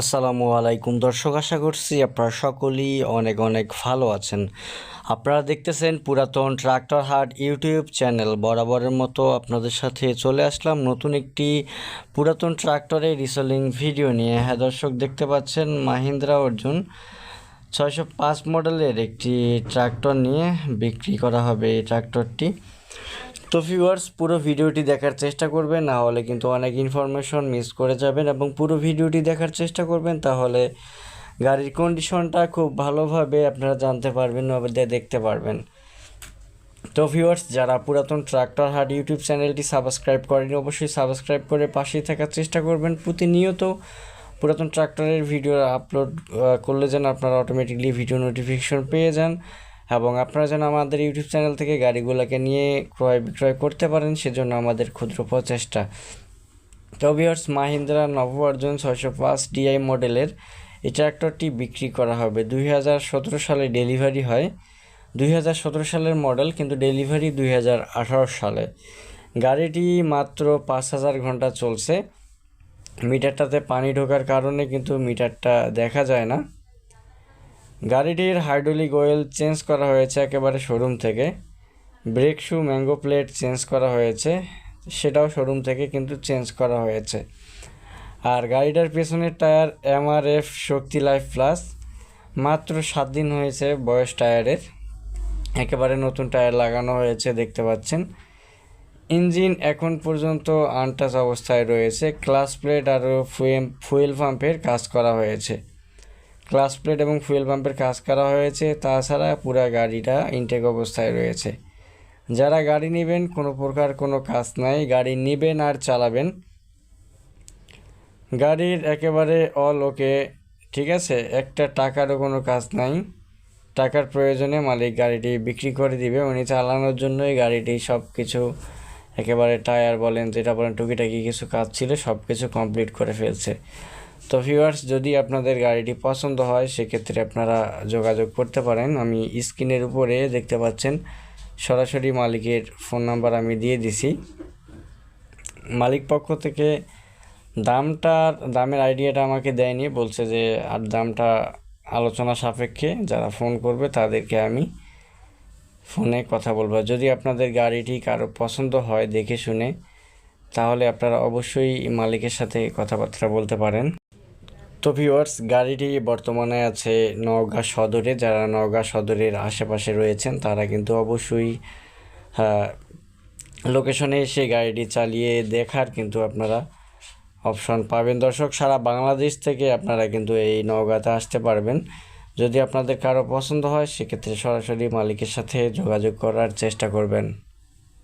আসসালামু আলাইকুম। দর্শক, আশা করছি আপনারা সকলেই অনেক অনেক ভালো আছেন। আপনারা দেখতেছেন পুরাতন ট্রাক্টর হাট ইউটিউব চ্যানেল। বরাবরের মতো আপনাদের সাথে চলে আসলাম নতুন একটি পুরাতন ট্রাক্টরের রিসেলিং ভিডিও নিয়ে। হ্যাঁ দর্শক, দেখতে পাচ্ছেন মাহিন্দ্রা অর্জুন ছয়শো পাঁচ মডেলের একটি ট্রাক্টর নিয়ে বিক্রি করা হবে এই ট্রাক্টরটি। তো ভিউয়ার্স পুরো ভিডিওটি দেখার চেষ্টা করবেন, না হলে কিন্তু অনেক ইনফরমেশন মিস করে যাবেন এবং পুরো ভিডিওটি দেখার চেষ্টা করবেন, তাহলে গাড়ির কন্ডিশনটা খুব ভালোভাবে আপনারা জানতে পারবেন দেখতে পারবেন। তো ভিউয়ার্স যারা পুরাতন ট্রাক্টর হাট ইউটিউব চ্যানেলটি সাবস্ক্রাইব করেনি অবশ্যই সাবস্ক্রাইব করে পাশেই থাকার চেষ্টা করবেন। প্রতিনিয়ত পুরাতন ট্রাক্টরের ভিডিও আপলোড করলে যেন আপনারা অটোমেটিকলি ভিডিও নোটিফিকেশন পেয়ে যান। এবং আপনারা যেন আমাদের ইউটিউব চ্যানেল থেকে গাড়িগুলোকে নিয়ে ক্রয় বিক্রয় করতে পারেন, সেজন্য আমাদের ক্ষুদ্র প্রচেষ্টা। তো ভিউয়ার্স মাহিন্দ্রা নববর্জন ছয়শো পাঁচ ডিআই মডেলের এই ট্র্যাক্টরটি বিক্রি করা হবে। দুই হাজার সতেরো সালে ডেলিভারি হয়। দুই হাজার সতেরো সালের মডেল, কিন্তু ডেলিভারি দুই হাজার আঠারো সালে। গাড়িটি মাত্র পাঁচ হাজার ঘণ্টা চলছে। মিটারটাতে পানি ঢোকার কারণে কিন্তু মিটারটা দেখা যায় না। গাড়িটির হাইড্রোলিক অয়েল চেঞ্জ করা হয়েছে একেবারে শোরুম থেকে। Brake shoe, mango plate change করা হয়েছে, সেটাও শোরুম থেকে কিন্তু চেঞ্জ করা হয়েছে। আর গাড়িটার পেছনের tyre MRF Shakti life plus, মাত্র সাত দিন হয়েছে বয়স টায়ারের। একেবারে নতুন টায়ার লাগানো হয়েছে, দেখতে পাচ্ছেন। ইঞ্জিন এখন পর্যন্ত আনটাচ অবস্থায় রয়েছে, ক্লাস প্লেট আর ফুয়েল ফুয়েল পাম্পের কাজ করা হয়েছে। ক্লাস প্লেট এবং ফুয়েল পাম্পের কাজ করা হয়েছে। তাছাড়া পুরা গাড়িটা ইনটেক অবস্থায় রয়েছে। যারা গাড়ি নেবেন, কোনো প্রকার কোনো কাজ নাই। গাড়ি নেবেন আর চালাবেন। গাড়ির একেবারে অল ওকে ঠিক আছে? একটা টাকারও কোনো কাজ নাই। টাকার প্রয়োজনে মালিক গাড়িটি বিক্রি করে দিবে। উনি চালানোর জন্যই গাড়িটি সব কিছু একেবারে টায়ার বলেন, যেটা বলেন, টুকিটাকি কিছু কাজ ছিল সব কিছু কমপ্লিট করে ফেলছে। তো ভিউয়ার্স যদি আপনাদের গাড়িটি পছন্দ হয়, সেক্ষেত্রে আপনারা যোগাযোগ করতে পারেন। আমি স্ক্রিনের উপরে দেখতে পাচ্ছেন, সরাসরি মালিকের ফোন নাম্বার আমি দিয়ে দিছি। মালিক পক্ষ থেকে দামটার দামের আইডিয়াটা আমাকে দেয়নি, বলছে যে, আর দামটা আলোচনা সাপেক্ষে যারা ফোন করবে, তাদেরকে আমি ফোনে কথা বলব। যদি আপনাদের গাড়িটি কারও পছন্দ হয়, দেখে শুনে, তাহলে আপনারা অবশ্যই মালিকের সাথে কথাবার্তা বলতে পারেন। তো ভিউয়ার্স, গাড়িটি বর্তমানে আছে নওগাঁ সদরে। যারা নওগাঁ সদরের আশেপাশে রয়েছেন, তারা কিন্তু অবশ্যই লোকেশনে এসে গাড়িটি চালিয়ে দেখার কিন্তু আপনারা অপশন পাবেন। দর্শক, সারা বাংলাদেশ থেকে আপনারা কিন্তু এই নওগাঁতে আসতে পারবেন। যদি আপনাদের কারও পছন্দ হয়, সেক্ষেত্রে সরাসরি মালিকের সাথে যোগাযোগ করার চেষ্টা করবেন।